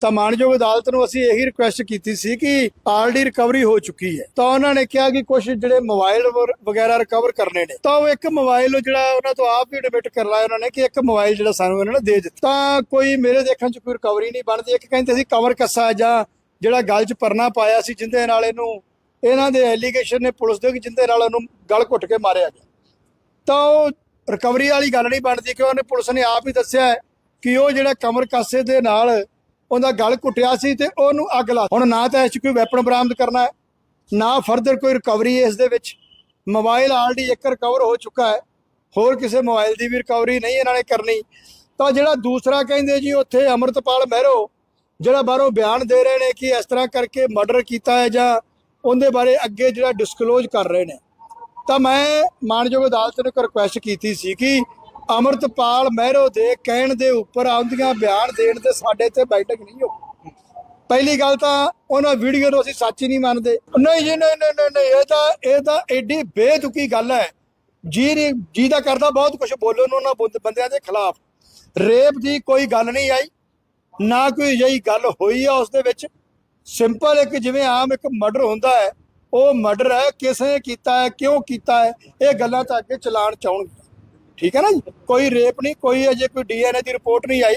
ਤਾਂ ਮਾਨਯੋਗ ਅਦਾਲਤ ਨੂੰ ਅਸੀਂ ਇਹੀ ਰਿਕੁਐਸਟ ਕੀਤੀ ਸੀ ਕਿ ਆਲਰੇਡੀ ਰਿਕਵਰੀ ਹੋ ਚੁੱਕੀ ਹੈ। ਤਾਂ ਉਹਨਾਂ ਨੇ ਕਿਹਾ ਕਿ ਕੁਝ ਜਿਹੜੇ ਮੋਬਾਈਲ ਵਰ- ਵਗੈਰਾ ਰਿਕਵਰ ਕਰਨੇ ਨੇ। ਤਾਂ ਉਹ ਇੱਕ ਮੋਬਾਈਲ ਨੂੰ ਜਿਹੜਾ ਉਹਨਾਂ ਤੋਂ ਆਪ ਵੀ ਡਿਬਿਟ ਕਰ ਲਾਇਆ ਉਹਨਾਂ ਨੇ ਕਿ ਇੱਕ ਮੋਬਾਈਲ ਜਿਹੜਾ ਸਾਨੂੰ ਇਹਨਾਂ ਨੇ ਦੇ ਦਿੱਤਾ। ਤਾਂ ਕੋਈ ਮੇਰੇ ਦੇਖਣ ਚ ਕੋਈ ਰਿਕਵਰੀ ਨਹੀਂ ਬਣਦੀ। ਇੱਕ ਕਹਿੰਦੇ ਸੀ ਕਵਰ ਕੱਸਾ ਜਾਂ ਜਿਹੜਾ ਗਲ 'ਚ ਪਰਨਾ ਪਾਇਆ ਸੀ ਜਿੰਦੇ ਨਾਲ ਇਹਨੂੰ, ਇਹਨਾਂ ਦੇ ਐਲੀਗੇਸ਼ਨ ਨੇ ਪੁਲਿਸ ਦੇ ਕਿ ਜਿੰਦੇ ਨਾਲ ਉਹਨੂੰ ਗਲ ਘੁੱਟ ਕੇ ਮਾਰਿਆ ਗਿਆ। ਤਾਂ ਉਹ ਰਿਕਵਰੀ ਵਾਲੀ ਗੱਲ ਨਹੀਂ ਬਣਦੀ ਕਿ ਉਹਨੇ ਪੁਲਿਸ ਨੇ ਆਪ ਹੀ ਦੱਸਿਆ ਕਿ ਉਹ ਜਿਹੜਾ ਕਮਰ ਕਾਸੇ ਦੇ ਨਾਲ ਉਹਦਾ ਗਲ ਘੁੱਟਿਆ ਸੀ ਤੇ ਉਹਨੂੰ ਅੱਗ ਲਾ ਹੁਣ ਨਾ ਤਾਂ ਇਸ 'ਚ ਕੋਈ ਵੈਪਨ ਬਰਾਮਦ ਕਰਨਾ ਹੈ, ਨਾ ਫਰਦਰ ਕੋਈ ਰਿਕਵਰੀ ਇਸ ਦੇ ਵਿੱਚ। ਮੋਬਾਈਲ ਆਲਰੇਡੀ ਇੱਕ ਰਿਕਵਰ ਹੋ ਚੁੱਕਾ ਹੈ। ਹੋਰ ਕਿਸੇ ਮੋਬਾਈਲ ਦੀ ਵੀ ਰਿਕਵਰੀ ਨਹੀਂ ਇਹਨਾਂ ਨੇ ਕਰਨੀ। ਤਾਂ ਜਿਹੜਾ ਦੂਸਰਾ ਕਹਿੰਦੇ ਜੀ, ਉੱਥੇ ਅਮਰਤਪਾਲ ਮਹਿਰੋ, ਜਿਹੜਾ ਬਾਹਰੋਂ ਬਿਆਨ ਦੇ ਰਹੇ ਨੇ ਕਿ ਇਸ ਤਰ੍ਹਾਂ ਕਰਕੇ ਮਰਡਰ ਕੀਤਾ ਹੈ ਜਾਂ ਉਹਦੇ ਬਾਰੇ ਅੱਗੇ ਜਿਹੜਾ ਡਿਸਕਲੋਜ਼ ਕਰ ਰਹੇ ਨੇ। ਤਾਂ ਮੈਂ ਮਾਨਯੋਗ ਅਦਾਲਤ ਨੂੰ ਇੱਕ ਰਿਕੁਐਸਟ ਕੀਤੀ ਸੀ ਕਿ ਅਮਰਤਪਾਲ ਮਹਿਰੋ ਦੇ ਕਹਿਣ ਦੇ ਉੱਪਰ ਆਉਂਦੀਆਂ ਬਿਆਨ ਦੇਣ ਤੇ ਸਾਡੇ ਤੇ ਬੈਠਕ ਨਹੀਂ ਹੋ ਪਹਿਲੀ ਗੱਲ ਤਾਂ ਉਹਨਾਂ ਵੀਡੀਓ ਨੂੰ ਅਸੀਂ ਸੱਚ ਹੀ ਨਹੀਂ ਮੰਨਦੇ। ਨਹੀਂ ਜੀ ਨਹੀਂ ਨਹੀਂ ਨਹੀਂ, ਇਹ ਤਾਂ ਇਹ ਤਾਂ ਐਡੀ ਬੇਤੁਕੀ ਗੱਲ ਹੈ। ਜੀ ਨਹੀਂ ਜੀ ਦਾ ਕਰਦਾ ਬਹੁਤ ਕੁਝ ਬੋਲਣ ਉਹਨਾਂ ਬੰਦ- ਬੰਦਿਆਂ ਦੇ ਖਿਲਾਫ। ਰੇਪ ਦੀ ਕੋਈ ਗੱਲ ਨਹੀਂ ਆਈ। ਨਾ ਕੋਈ ਅਜਿਹੀ ਗੱਲ ਹੋਈ ਆ ਉਸ ਦੇ ਵਿੱਚ। ਸਿੰਪਲ ਇੱਕ ਜਿਵੇਂ ਆਮ ਇੱਕ ਮਰਡਰ ਹੁੰਦਾ ਹੈ ਉਹ ਮਰਡਰ ਹੈ ਕਿਸੇ ਨੇ ਕੀਤਾ ਹੈ ਕਿਉਂ ਕੀਤਾ ਹੈ ਇਹ ਗੱਲਾਂ ਤਾਂ ਅੱਗੇ ਚਲਾਣ ਚਾਉਣਗੇ ਠੀਕ ਹੈ ਨਾ ਜੀ? ਕੋਈ ਰੇਪ ਨਹੀਂ, ਕੋਈ ਅਜੇ ਕੋਈ ਡੀਐਨਏ ਦੀ ਰਿਪੋਰਟ ਨਹੀਂ ਆਈ।